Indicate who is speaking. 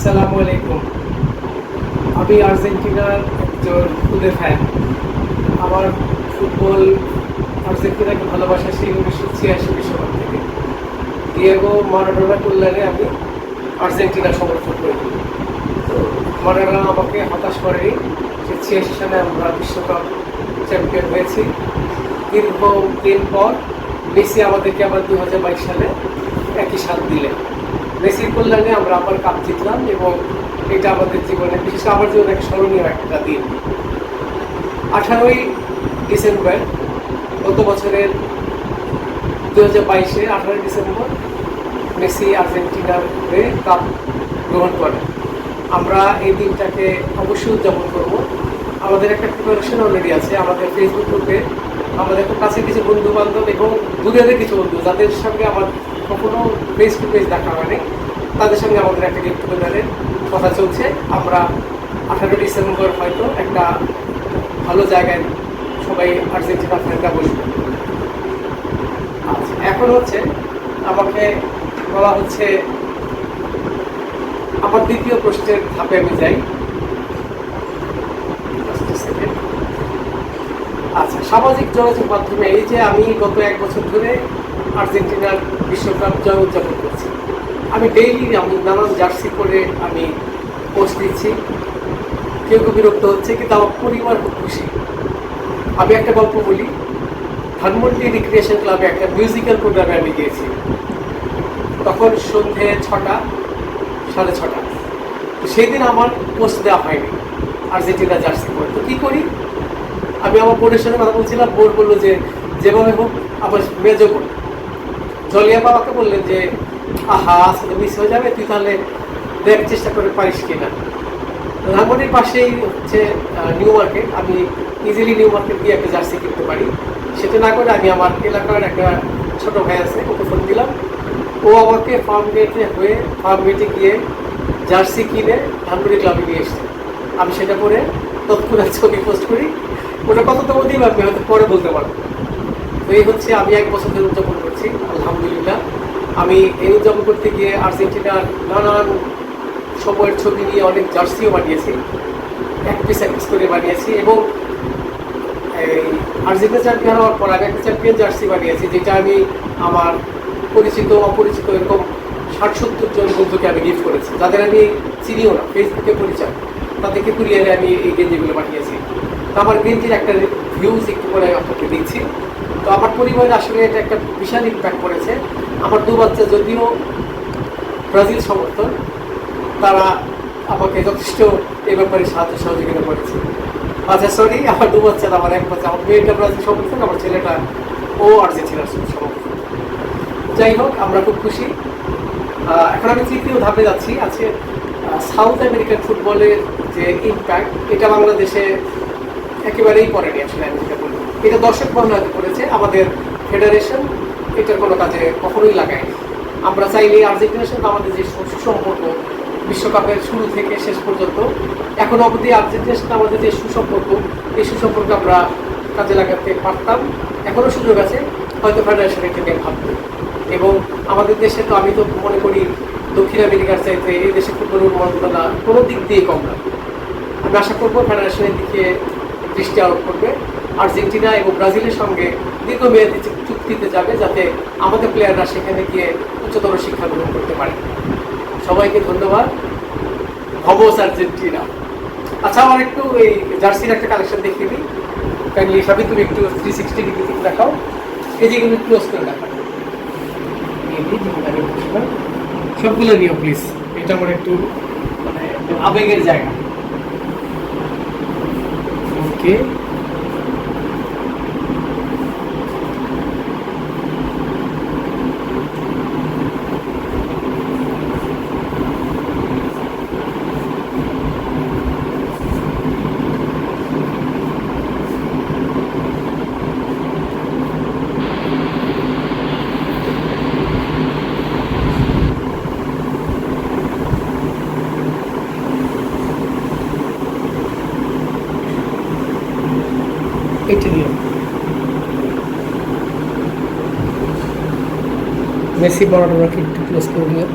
Speaker 1: আসসালামু আলাইকুম। আমি আর্জেন্টিনার একজন ফুলের ফ্যান আমার ফুটবল আর্জেন্টিনাকে ভালোবাসা সেই উনিশশো ছিয়াশি বিশ্বকাপ থেকে। ডিয়েগো মারাডোনা কল্যাণে আমি আর্জেন্টিনা সমর্থন করি। তো মারাডোনা আমাকে হতাশ করেনি। সে ছিয়াশি সালে আমরা বিশ্বকাপ চ্যাম্পিয়ন হয়েছি। দীর্ঘ দিন পর মেসি আমাদেরকে আবার দু হাজার বাইশ সালে একই সাথ দিলেন। মেসির কল্যাণে আমরা আবার কাপ জিতলাম এবং এটা আমাদের জীবনে, বিশেষ আমার জীবনে এক স্মরণীয় একটা দিন। আঠারোই ডিসেম্বর, গত বছরের দু হাজার বাইশে আঠারোই ডিসেম্বর মেসি আর্জেন্টিনার হয়ে কাপ গ্রহণ করে। আমরা এই দিনটাকে অবশ্যই উদযাপন করব। আমাদের একটা প্রিপারেশন অলরেডি আছে, আমাদের ফেসবুক গ্রুপে আমাদের কাছে কিছু বন্ধু বান্ধব এবং দূরের কিছু বন্ধু, যাদের সঙ্গে আমার কখনো ফেস টু ফেস দেখা হয়নি। তাদের সঙ্গে আমাদের একটা গেট টুগেদারের কথা চলছে। আমরা আঠারো ডিসেম্বর হয়তো একটা ভালো জায়গায় সবাই আর্জেন্টিনা ফ্যানরা বসবে। আচ্ছা এখন হচ্ছে আমাকে বলা হচ্ছে, আমার দ্বিতীয় প্রশ্নের ধাপে আমি যাই। আচ্ছা সামাজিক যোগাযোগ মাধ্যমে এই যে আমি গত এক বছর ধরে আর্জেন্টিনার বিশ্বকাপ জয় উদযাপন করছি। আমি ডেইলি আমি নানান জার্সি করে আমি পোস্ট দিচ্ছি। কেউ কেউ বিরক্ত হচ্ছে, কিন্তু আমার পরিবার খুব খুশি। আমি একটা গল্প বলি, ধানমন্ডি রিক্রিয়েশন ক্লাবে একটা মিউজিক্যাল প্রোগ্রামে আমি গিয়েছি। তখন সন্ধে ছটা, সাড়ে ছটা। তো সেই দিন আমার পোস্ট দেওয়া হয়নি, আর্জেন্টিনা জার্সি পরে। তো কী করি? আমি আমার বোনের সঙ্গে কথা বলছিলাম বোন বলল যে, যেভাবে হোক, আমার মেজো বোন জলিয়া বাবাকে বললেন যে, আহা, আজকে মিস হয়ে যাবে, তুই তাহলে দেখ চেষ্টা করে পারিস কিনা। ধানমন্ডির পাশেই হচ্ছে নিউ মার্কেট আমি ইজিলি নিউ মার্কেট গিয়ে একটা জার্সি কিনতে পারি। সেটা না করে আমি আমার এলাকার একটা ছোট ভাই আছে, ওকে ফোন দিলাম। ও আমাকে ফার্ম গেটে হয়ে ফার্ম গেটে গিয়ে জার্সি কিনে ধানমন্ডি ক্লাবে নিয়ে এসছে। আমি সেটা পরে তৎক্ষণাৎ ছবি পোস্ট করি। ওটা কত তো দিই আমি হয়তো পরে বলতে পারব। তো এই হচ্ছে আমি এক বছর ধরে উদযাপন করছি, আলহামদুলিল্লাহ। আমি এই উদযাপন করতে গিয়ে আর্জেন্টিনার নানান সময়ের ছবি নিয়ে অনেক জার্সিও বানিয়েছি, এক পিস এক পিস করে বানিয়েছি এবং এই আর্জেন্টিনা চ্যাম্পিয়ন হওয়ার পর আমি একটা চ্যাম্পিয়ন জার্সি বানিয়েছি, যেটা আমি আমার পরিচিত, অপরিচিত এরকম ষাট সত্তর জন বন্ধুকে আমি গিফট করেছি। যাদের আমি চিনিও না ফেসবুকে পরিচয়। তাদেরকে কুরিয়ারে আমি এই গেঞ্জিগুলো পাঠিয়েছি আমার গেঞ্জির একটা ভিউজ একটু করে আপনাকে দিচ্ছি। তো আমার পরিবারে আসলে এটা একটা বিশাল ইম্প্যাক্ট করেছে। আমার দু বাচ্চা যদিও ব্রাজিল সমর্থন তারা আমাকে যথেষ্ট এ ব্যাপারে সাহায্য সহযোগিতা করেছে। আচ্ছা সরি আমার দু বাচ্চা আমার এক বাচ্চা, আমার মেয়েটা ব্রাজিল সমর্থন আমার ছেলেটা ও আর্জেন্টিনার সমর্থন যাই হোক, আমরা খুব খুশি। এখন আমি তৃতীয় ধাপে যাচ্ছি, আছে সাউথ আমেরিকান ফুটবলের যে ইম্প্যাক্ট এটা বাংলাদেশে একেবারেই পড়েনি আসলে আমি যেটা বলব। এটা দর্শক বর্ণাতে করেছে আমাদের ফেডারেশন এটার কোনো কাজে কখনোই লাগায়নি। আমরা চাইলে আর্জেন্টিনার সাথে আমাদের যে সুসম্পর্ক, বিশ্বকাপের শুরু থেকে শেষ পর্যন্ত, এখন অবধি আর্জেন্টিনার সাথে আমাদের যে সুসম্পর্ক, এই সুসম্পর্ক আমরা কাজে লাগাতে পারতাম। এখনও সুযোগ আছে, হয়তো ফেডারেশন এটা নিয়ে ভাববে। এবং আমাদের দেশে তো আমি তো মনে করি, দক্ষিণ আমেরিকার চাইতে এই দেশে ফুটবল উন্মাদনা কোনো দিক দিয়ে কম না। আমি আশা করব ফেডারেশনের দিকে দৃষ্টি আরোপ করবে। আর্জেন্টিনা এবং ব্রাজিলের সঙ্গে দীর্ঘমেয়াদী চুক- চুক্তিতে যাবে যাতে আমাদের প্লেয়াররা সেখানে গিয়ে উচ্চতর শিক্ষা গ্রহণ করতে পারে। সবাইকে ধন্যবাদ। ভবস আর্জেন্টিনা। আচ্ছা আমার একটু এই জার্সির একটা কালেকশন দেখিয়ে দিই। কাইন্ডলি সবই তুমি একটু থ্রি সিক্সটি ডিগ্রি থেকে দেখাও। এই যেগুলো ক্লোজ করে দেখাও। যে সবগুলো নিও প্লিজ এটা আমার একটু মানে আবেগের জায়গা। ওকে এটা নিও মেসি বড় একটু ক্লোজ করে নিও